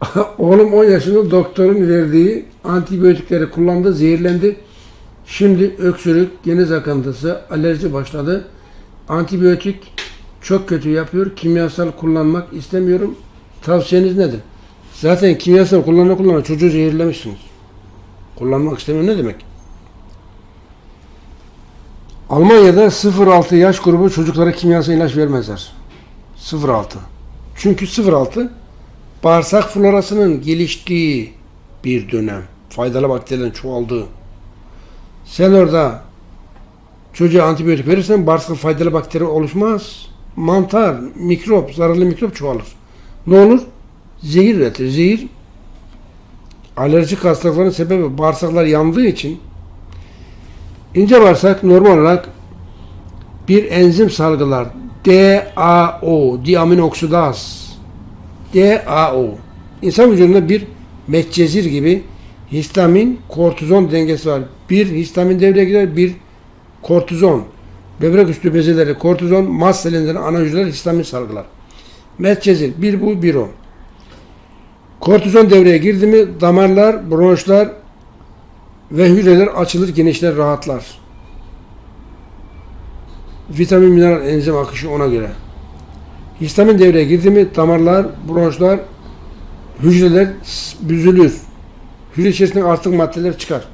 Oğlum 10 yaşında doktorun verdiği antibiyotikleri kullandı, zehirlendi. Şimdi öksürük, geniz akıntısı, alerji başladı. Antibiyotik çok kötü yapıyor. Kimyasal kullanmak istemiyorum. Tavsiyeniz nedir? Zaten kimyasal kullana kullana çocuğu zehirlemişsiniz. Kullanmak istemiyorum ne demek? Almanya'da 0-6 yaş grubu çocuklara kimyasal ilaç vermezler. 0-6. Çünkü 0-6 bağırsak florasının geliştiği bir dönem. Faydalı bakterilerin çoğaldığı. Sen orada çocuğa antibiyotik verirsen bağırsak faydalı bakteri oluşmaz. Mantar, mikrop, zararlı mikrop çoğalır. Ne olur? Zehir üretir. Zehir alerjik hastalıkların sebebi bağırsaklar yandığı için ince bağırsak normal olarak bir enzim salgılar. DAO, diaminoksidaz. DAO. İnsan vücudunda bir metcezir gibi histamin, kortizon dengesi var. Bir histamin devreye girer, bir kortizon. Böbrek üstü bezeleri kortizon, mast selinlerin ana hücreleri histamin salgılar. Metcezir, bir bu, bir o. Kortizon devreye girdi mi damarlar, bronşlar ve hücreler açılır, genişler, rahatlar. Vitamin, mineral, enzim akışı ona göre. Histamin devreye girdi mi damarlar, bronşlar, hücreler büzülür. Hücre içerisinde artık maddeler çıkar.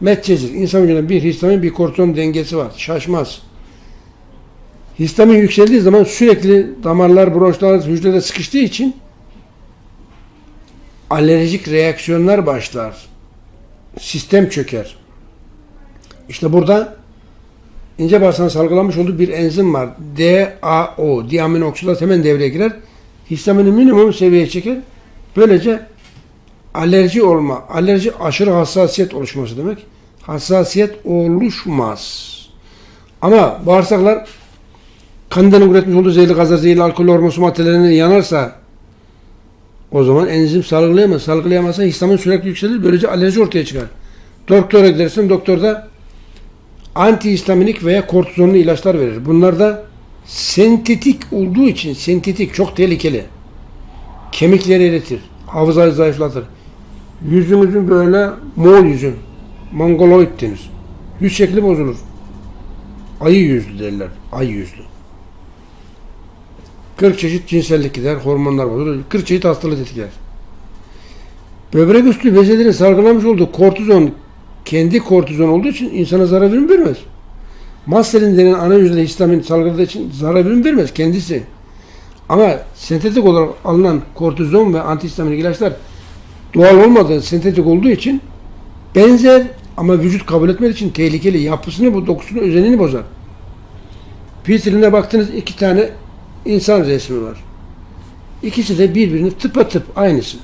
Metcezir. İnsan vücudunda bir histamin bir kortizon dengesi var. Şaşmaz. Histamin yükseldiği zaman sürekli damarlar, bronşlar, hücreler sıkıştığı için alerjik reaksiyonlar başlar. Sistem çöker. İşte burada ince bağırsağın salgılamış olduğu bir enzim var. DAO, diaminoksidat hemen devreye girer. Histamini minimum seviyeye çeker. Böylece alerji olma, alerji aşırı hassasiyet oluşması demek. Hassasiyet oluşmaz. Ama bağırsaklar kanından üretmiş olduğu zehirli gazlar, zehirli alkol hormonsu maddelerinden yanarsa o zaman enzim salgılayamaz. Salgılayamazsa histamin sürekli yükselir. Böylece alerji ortaya çıkar. Doktora gidersin. Doktor da antihistaminik veya kortizonlu ilaçlar verir. Bunlar da sentetik olduğu için sentetik çok tehlikeli. Kemikleri eritir. Hafızayı zayıflatır. Yüzümüzün böyle mol yüzü. Mongoloid denir. Yüz şekli bozulur. Ayı yüzlü derler. Ay yüzlü. 40 çeşit cinsellik gider, hormonlar bozulur. 40 çeşit hastalık etkiler. Böbrek üstü bezelerin salgılamış olduğu kortizon kendi kortizon olduğu için insana zarar verim vermez. Mastelin denen ana hücrede histamin salgıladığı için zarar verim vermez kendisi. Ama sentetik olarak alınan kortizon ve antihistaminik ilaçlar doğal olmadığı, sentetik olduğu için benzer ama vücut kabul etmediği için tehlikeli. Yapısını, bu dokusunu, özelliğini bozar. Vitrine baktınız iki tane insan resmi var. İkisi de birbirini tıpatıp aynısı.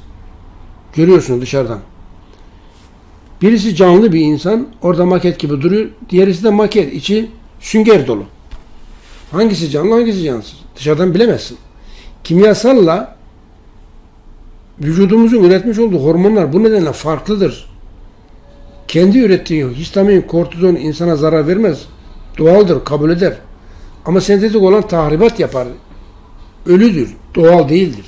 Görüyorsunuz dışarıdan. Birisi canlı bir insan, orada maket gibi duruyor. Diğerisi de maket, içi sünger dolu. Hangisi canlı, hangisi cansız? Dışarıdan bilemezsin. Kimyasalla vücudumuzun üretmiş olduğu hormonlar bu nedenle farklıdır. Kendi ürettiği histamin, kortizon insana zarar vermez. Doğaldır, kabul eder. Ama sentetik olan tahribat yapar. Ölüdür, doğal değildir.